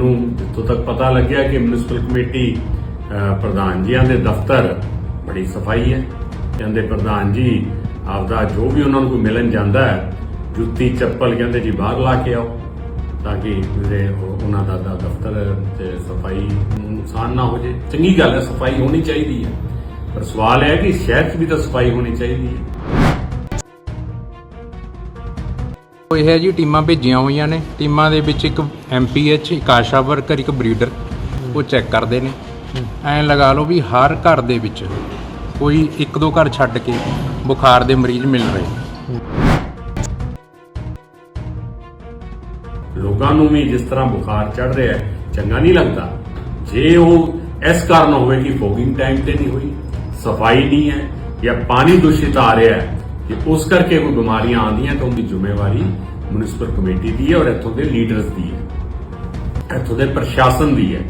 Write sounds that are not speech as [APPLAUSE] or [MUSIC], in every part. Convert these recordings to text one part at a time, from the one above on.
ਨੂੰ ਜਿੱਥੋਂ ਤੱਕ ਪਤਾ ਲੱਗਿਆ ਕਿ ਮਿਊਨਿਸਪਲ ਕਮੇਟੀ ਪ੍ਰਧਾਨ ਜੀਆਂ ਦੇ ਦਫ਼ਤਰ ਬੜੀ ਸਫ਼ਾਈ ਹੈ। ਕਹਿੰਦੇ ਪ੍ਰਧਾਨ ਜੀ, ਆਪਦਾ ਜੋ ਵੀ ਉਹਨਾਂ ਨੂੰ ਕੋਈ ਮਿਲਣ ਜਾਂਦਾ ਹੈ, ਜੁੱਤੀ, ਚੱਪਲ ਕਹਿੰਦੇ ਜੀ ਬਾਹਰ ਲਾ ਕੇ ਆਓ ਤਾਂ ਕਿ ਜਿਹੜੇ ਉਹਨਾਂ ਦਾ ਦਾ ਦਫ਼ਤਰ ਤੇ ਸਫ਼ਾਈ ਨੂੰ ਨੁਕਸਾਨ ਨਾ ਹੋ ਜੇ ਚੰਗੀ ਗੱਲ ਹੈ, ਸਫ਼ਾਈ ਹੋਣੀ ਚਾਹੀਦੀ ਹੈ। ਪਰ ਸਵਾਲ ਇਹ ਹੈ ਕਿ ਸ਼ਹਿਰ 'ਚ ਵੀ ਤਾਂ ਸਫ਼ਾਈ ਹੋਣੀ ਚਾਹੀਦੀ ਹੈ। ਇਹ ਹੈ ਜੀ ਟੀਮਾਂ ਭੇਜੀਆਂ ਹੋਈਆਂ ਨੇ। ਟੀਮਾਂ ਦੇ ਵਿੱਚ ਇੱਕ ਐਮਪੀਐਚ ਇੱਕ ਆਸ਼ਾ ਵਰਕਰ ਇੱਕ ਬਰੀਡਰ ਉਹ ਚੈੱਕ ਕਰਦੇ ਨੇ। ਐਂ ਲਗਾ ਲਓ ਵੀ ਹਰ ਘਰ ਦੇ ਵਿੱਚ ਕੋਈ ਇੱਕ ਦੋ ਘਰ ਛੱਡ ਕੇ ਬੁਖਾਰ ਦੇ ਮਰੀਜ਼ ਮਿਲ ਰਹੇ ਲੋਕਾਂ ਨੂੰ ਵੀ ਜਿਸ ਤਰ੍ਹਾਂ ਬੁਖਾਰ ਚੜ ਰਿਹਾ ਹੈ ਚੰਗਾ ਨਹੀਂ ਲੱਗਦਾ। ਜੇ ਉਹ ਇਸ ਕਾਰਨ ਹੋਵੇ ਕਿ ਫੋਗਿੰਗ ਟਾਈਮ ਤੇ ਨਹੀਂ ਹੋਈ ਸਫ਼ਾਈ ਨਹੀਂ ਹੈ ਜਾਂ ਪਾਣੀ ਦੂਸ਼ਿਤ ਆ ਰਿਹਾ ਹੈ ਕਿ ਉਸ ਕਰਕੇ ਕੋਈ ਬਿਮਾਰੀਆਂ ਆਉਂਦੀਆਂ ਤਾਂ ਉਹਦੀ ਜ਼ਿੰਮੇਵਾਰੀ ਮਿਊਨਿਸਪਲ ਕਮੇਟੀ ਦੀ ਹੈ ਔਰ ਇੱਥੋਂ ਦੇ ਲੀਡਰਸ ਦੀ ਹੈ। ਇੱਥੋਂ ਦੇ ਪ੍ਰਸ਼ਾਸਨ ਦੀ ਹੈ।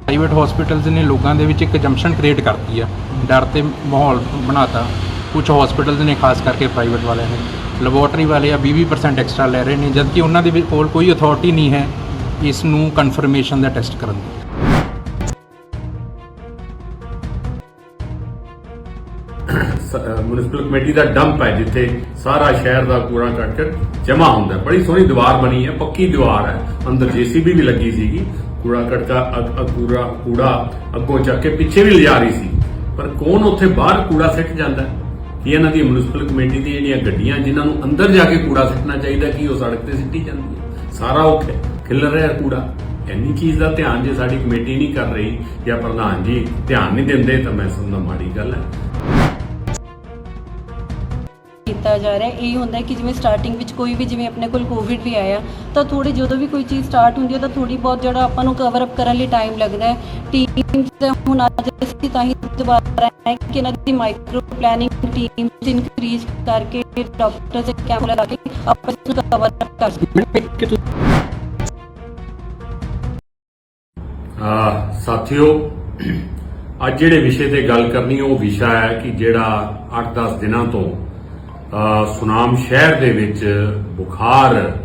ਪ੍ਰਾਈਵੇਟ ਹਸਪੀਟਲਸ ਨੇ ਲੋਕਾਂ ਦੇ ਵਿੱਚ ਇੱਕ ਜੰਪਸ਼ਨ ਕ੍ਰੀਏਟ ਕਰਤੀ ਆ। ਡਰ ਤੇ ਮਾਹੌਲ ਬਣਾਤਾ। ਕੁਝ ਹਸਪੀਟਲਸ ਨੇ ਖਾਸ ਕਰਕੇ ਪ੍ਰਾਈਵੇਟ ਵਾਲਿਆਂ ਨੇ। ਲੈਬੋਰਟਰੀ ਵਾਲੇ ਆ 20% ਐਕਸਟਰਾ ਲੈ ਰਹੇ ਨੇ, ਜਦਕਿ ਉਹਨਾਂ ਦੇ ਵੀ ਕੋਲ ਕੋਈ ਅਥਾਰਟੀ ਨਹੀਂ ਹੈ ਇਸ ਨੂੰ ਕਨਫਰਮੇਸ਼ਨ ਦਾ ਟੈਸਟ ਕਰਨ ਦੀ। ਮਿਊਨਿਸਪਲ ਕਮੇਟੀ ਦਾ ਡੰਪ ਹੈ ਜਿੱਥੇ ਸਾਰਾ ਸ਼ਹਿਰ ਦਾ ਕੂੜਾ ਕਰਕਟ ਜਮ੍ਹਾਂ ਹੁੰਦਾ ਬੜੀ ਸੋਹਣੀ ਦੀਵਾਰ ਬਣੀ ਹੈ, ਪੱਕੀ ਦੀਵਾਰ ਹੈ। ਅੰਦਰ ਜੀਸੀਬੀ ਵੀ ਲੱਗੀ ਸੀਗੀ। ਕੂੜਾ ਕਟਕਾ ਕੂੜਾ ਕੂੜਾ ਅੱਗੋਂ ਚੱਕ ਕੇ ਪਿੱਛੇ ਵੀ ਲਿਜਾ ਰਹੀ ਸੀ। ਪਰ ਕੌਣ ਉੱਥੇ ਬਾਹਰ ਕੂੜਾ ਸਿੱਟ ਜਾਂਦਾ ਕੀ ਇਹਨਾਂ ਦੀ ਮਿਊਨਿਸਪਲ ਕਮੇਟੀ ਦੀਆਂ ਜਿਹੜੀਆਂ ਗੱਡੀਆਂ ਜਿਨ੍ਹਾਂ ਨੂੰ ਅੰਦਰ ਜਾ ਕੇ ਕੂੜਾ ਸਿੱਟਣਾ ਚਾਹੀਦਾ, ਕੀ ਉਹ ਸੜਕ ਤੇ ਸਿੱਟੀ ਜਾਂਦੀ ਹੈ? ਸਾਰਾ ਉਹ ਖਿ- ਖਿਲਰ ਰਿਹਾ ਕੂੜਾ। ਇੰਨੀ ਚੀਜ਼ ਦਾ ਧਿਆਨ ਜੇ ਸਾਡੀ ਕਮੇਟੀ ਨਹੀਂ ਕਰ ਰਹੀ ਜਾਂ ਪ੍ਰਧਾਨ ਜੀ ਧਿਆਨ ਨਹੀਂ ਦਿੰਦੇ, ਤਾਂ ਮੈਂ ਸਮਝਦਾ ਮਾੜੀ ਗੱਲ ਹੈ। ਕੀਤਾ ਜਾ ਰਿਹਾ ਹੈ। ਇਹ ਹੁੰਦਾ ਹੈ ਕਿ ਜਿਵੇਂ ਸਟਾਰਟਿੰਗ ਵਿੱਚ ਕੋਈ ਵੀ ਜਿਵੇਂ ਆਪਣੇ ਕੋਲ ਕੋਵਿਡ ਵੀ ਆਇਆ ਤਾਂ ਥੋੜੀ ਜਦੋਂ ਵੀ ਕੋਈ ਚੀਜ਼ ਸਟਾਰਟ ਹੁੰਦੀ ਹੈ ਤਾਂ ਥੋੜੀ ਬਹੁਤ ਜਿਹੜਾ ਆਪਾਂ ਨੂੰ ਕਵਰ ਅਪ ਕਰਨ ਲਈ ਟਾਈਮ ਲੱਗਦਾ ਹੈ ਟੀਮਸ ਦਾ ਹੁਣ ਅੱਜ ਅਸੀਂ ਤਾਂ ਹੀ ਦੁਬਾਰਾ ਆਏ ਕਿ ਇਹਨਾਂ ਦੀ ਮਾਈਕਰੋ ਪਲੈਨਿੰਗ ਟੀਮ ਇਨਕਰੀਜ਼ ਕਰਕੇ ਡਾਕਟਰ ਦੇ ਕੈਂਪ ਲਗਾ ਕੇ ਆਪਾਂ ਇਸ ਨੂੰ ਕਵਰ ਅਪ ਕਰ ਸਕੀਏ ਆ ਸਾਥੀਓ ਅੱਜ ਜਿਹੜੇ ਵਿਸ਼ੇ ਤੇ ਗੱਲ ਕਰਨੀ ਉਹ ਵਿਸ਼ਾ ਹੈ ਕਿ ਜਿਹੜਾ 8-10 ਦਿਨਾਂ ਤੋਂ ਸੁਨਾਮ ਸ਼ਹਿਰ ਦੇ ਵਿੱਚ ਬੁਖਾਰ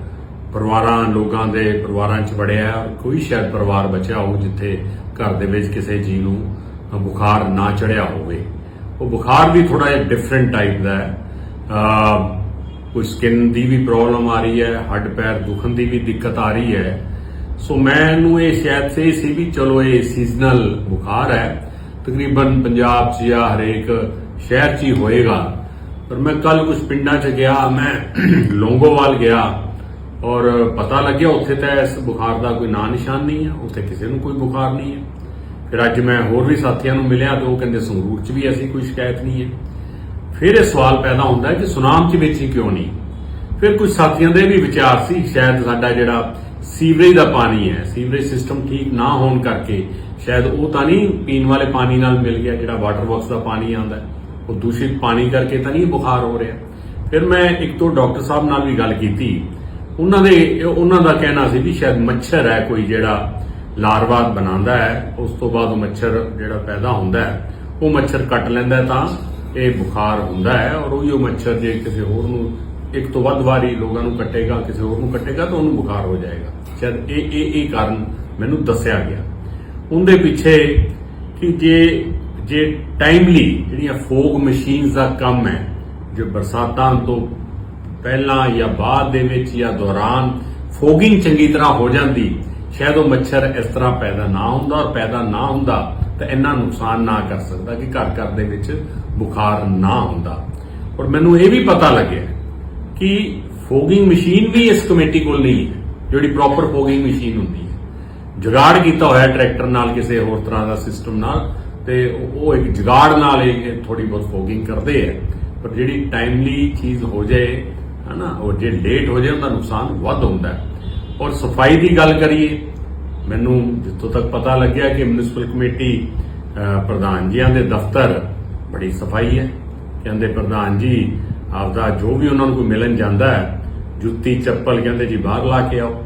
ਪਰਿਵਾਰਾਂ, ਲੋਕਾਂ ਦੇ ਪਰਿਵਾਰਾਂ 'ਚ ਵੜਿਆ ਔਰ ਕੋਈ ਸ਼ਾਇਦ ਪਰਿਵਾਰ ਬਚਿਆ ਹੋ ਜਿੱਥੇ ਘਰ ਦੇ ਵਿੱਚ ਕਿਸੇ ਜੀ ਨੂੰ ਬੁਖਾਰ ਨਾ ਚੜਿਆ ਹੋਵੇ। ਉਹ ਬੁਖਾਰ ਵੀ ਥੋੜਾ ਜਿਹਾ ਡਿਫਰੈਂਟ ਟਾਈਪ ਦਾ ਹੈ। ਕੋਈ ਸਕਿਨ ਦੀ ਵੀ ਪ੍ਰੋਬਲਮ ਆ ਰਹੀ ਹੈ, ਹੱਡ ਪੈਰ ਦੁਖਣ ਦੀ ਵੀ ਦਿੱਕਤ ਆ ਰਹੀ ਹੈ। ਸੋ ਮੈਨੂੰ ਇਹ ਸ਼ਾਇਦ ਸੇ ਸੀ ਵੀ ਚਲੋ ਇਹ ਸੀਜ਼ਨਲ ਬੁਖਾਰ ਹੈ। ਤਕਰੀਬਨ ਪੰਜਾਬ 'ਚ ਜਾਂ ਹਰੇਕ ਸ਼ਹਿਰ 'ਚ ਹੀ ਹੋਏਗਾ। ਪਰ ਮੈਂ ਕੱਲ ਕੁਝ ਪਿੰਡਾਂ 'ਚ ਗਿਆ, ਮੈਂ [CLEARS THROAT] ਲੋਂਗੋਵਾਲ ਗਿਆ ਔਰ ਪਤਾ ਲੱਗਿਆ ਉੱਥੇ ਤਾਂ ਇਸ ਬੁਖਾਰ ਦਾ ਕੋਈ ਨਾਂ ਨਿਸ਼ਾਨ ਨਹੀਂ ਹੈ, ਉੱਥੇ ਕਿਸੇ ਨੂੰ ਕੋਈ ਬੁਖਾਰ ਨਹੀਂ ਹੈ। ਫਿਰ ਅੱਜ ਮੈਂ ਹੋਰ ਵੀ ਸਾਥੀਆਂ ਨੂੰ ਮਿਲਿਆ ਤੇ ਉਹ ਕਹਿੰਦੇ ਸੰਗਰੂਰ 'ਚ ਵੀ ਐਸੀ ਕੋਈ ਸ਼ਿਕਾਇਤ ਨਹੀਂ ਹੈ। ਫਿਰ ਇਹ ਸਵਾਲ ਪੈਦਾ ਹੁੰਦਾ ਹੈ ਕਿ ਸੁਨਾਮ 'ਚ ਵਿੱਚ ਹੀ ਕਿਉਂ ਨਹੀਂ? ਫਿਰ ਕੁਝ ਸਾਥੀਆਂ ਦੇ ਵੀ ਵਿਚਾਰ ਸੀ, ਸ਼ਾਇਦ ਸਾਡਾ ਜਿਹੜਾ ਸੀਵਰੇਜ ਦਾ ਪਾਣੀ ਹੈ, ਸੀਵਰੇਜ ਸਿਸਟਮ ਠੀਕ ਨਾ ਹੋਣ ਕਰਕੇ ਸ਼ਾਇਦ ਉਹ ਤਾਂ ਨਹੀਂ ਪੀਣ ਵਾਲੇ ਪਾਣੀ ਨਾਲ ਮਿਲ ਗਿਆ ਜਿਹੜਾ ਵਾਟਰ ਵਰਕਸ ਦਾ ਪਾਣੀ ਆਉਂਦਾ ਹੈ। ਉਹ ਦੂਸ਼ਿਤ ਪਾਣੀ ਕਰਕੇ ਤਾਂ ਨਹੀਂ ਬੁਖਾਰ ਹੋ ਰਿਹਾ। ਫਿਰ ਮੈਂ ਇੱਕ ਤੋਂ ਡਾਕਟਰ ਸਾਹਿਬ ਨਾਲ ਵੀ ਗੱਲ ਕੀਤੀ। ਉਹਨਾਂ ਦੇ ਉਹਨਾਂ ਦਾ ਕਹਿਣਾ ਸੀ ਵੀ ਸ਼ਾਇਦ ਮੱਛਰ ਹੈ ਕੋਈ ਜਿਹੜਾ ਲਾਰਵਾ ਬਣਾਉਂਦਾ ਹੈ, ਉਸ ਤੋਂ ਬਾਅਦ ਮੱਛਰ ਜਿਹੜਾ ਪੈਦਾ ਹੁੰਦਾ ਹੈ, ਉਹ ਮੱਛਰ ਕੱਟ ਲੈਂਦਾ ਤਾਂ ਇਹ ਬੁਖਾਰ ਹੁੰਦਾ ਹੈ ਔਰ ਉਹੀ ਉਹ ਮੱਛਰ ਜੇ ਕਿਸੇ ਹੋਰ ਨੂੰ ਇੱਕ ਤੋਂ ਵੱਧ ਵਾਰੀ ਲੋਕਾਂ ਨੂੰ ਕੱਟੇਗਾ, ਕਿਸੇ ਹੋਰ ਨੂੰ ਕੱਟੇਗਾ ਤਾਂ ਉਹਨੂੰ ਬੁਖਾਰ ਹੋ ਜਾਏਗਾ। ਸ਼ਾਇਦ ਇਹ ਇਹ ਇਹ ਕਾਰਨ ਮੈਨੂੰ ਦੱਸਿਆ ਗਿਆ। ਉਹਦੇ ਪਿੱਛੇ ਕਿ ਜੇ ਜੇ ਟਾਈਮਲੀ ਜਿਹੜੀਆਂ ਫੋਗ ਮਸ਼ੀਨਸ ਦਾ ਕੰਮ ਹੈ, ਜੋ ਬਰਸਾਤਾਂ ਤੋਂ ਪਹਿਲਾਂ ਜਾਂ ਬਾਅਦ ਦੇ ਵਿੱਚ ਜਾਂ ਦੌਰਾਨ ਫੋਗਿੰਗ ਚੰਗੀ ਤਰ੍ਹਾਂ ਹੋ ਜਾਂਦੀ, ਸ਼ਾਇਦ ਉਹ ਮੱਛਰ ਇਸ ਤਰ੍ਹਾਂ ਪੈਦਾ ਨਾ ਹੁੰਦਾ ਔਰ ਪੈਦਾ ਨਾ ਹੁੰਦਾ ਤਾਂ ਇੰਨਾ ਨੁਕਸਾਨ ਨਾ ਕਰ ਸਕਦਾ ਕਿ ਘਰ ਘਰ ਦੇ ਵਿੱਚ ਬੁਖਾਰ ਨਾ ਹੁੰਦਾ। ਔਰ ਮੈਨੂੰ ਇਹ ਵੀ ਪਤਾ ਲੱਗਿਆ ਕਿ ਫੋਗਿੰਗ ਮਸ਼ੀਨ ਵੀ ਇਸ ਕਮੇਟੀ ਕੋਲ ਨਹੀਂ ਹੈ, ਜਿਹੜੀ ਪ੍ਰੋਪਰ ਫੋਗਿੰਗ ਮਸ਼ੀਨ ਹੁੰਦੀ ਹੈ। ਜੁਗਾੜ ਕੀਤਾ ਹੋਇਆ ਟਰੈਕਟਰ ਨਾਲ ਕਿਸੇ ਹੋਰ ਤਰ੍ਹਾਂ ਦਾ ਸਿਸਟਮ ਨਾਲ ਤੇ ਉਹ ਇੱਕ ਜਗਾੜ ਨਾਲ ਇਹ ਥੋੜੀ ਬਹੁਤ ਫੋਗਿੰਗ ਕਰਦੇ ਆ। ਪਰ ਜਿਹੜੀ ਟਾਈਮਲੀ ਚੀਜ਼ ਹੋ ਜਾਏ, ਹਨਾ, ਉਹ ਜੇ ਲੇਟ ਹੋ ਜਾਏ, ਉਹਦਾ ਨੁਕਸਾਨ ਵੱਧ ਹੁੰਦਾ ਔਰ ਸਫ਼ਾਈ ਦੀ ਗੱਲ ਕਰੀਏ, ਮੈਨੂੰ ਜਿੱਥੋਂ ਤੱਕ ਪਤਾ ਲੱਗਿਆ ਕਿ ਮਿਊਨਿਸਪਲ ਕਮੇਟੀ ਪ੍ਰਧਾਨ ਜੀਆਂ ਦੇ ਦਫ਼ਤਰ ਬੜੀ ਸਫ਼ਾਈ ਹੈ। ਕਹਿੰਦੇ ਪ੍ਰਧਾਨ ਜੀ, ਆਪਦਾ ਜੋ ਵੀ ਉਹਨਾਂ ਨੂੰ ਕੋਈ ਮਿਲਣ ਜਾਂਦਾ ਹੈ, ਜੁੱਤੀ, ਚੱਪਲ, ਕਹਿੰਦੇ ਜੀ ਬਾਹਰ ਲਾ ਕੇ ਆਓ।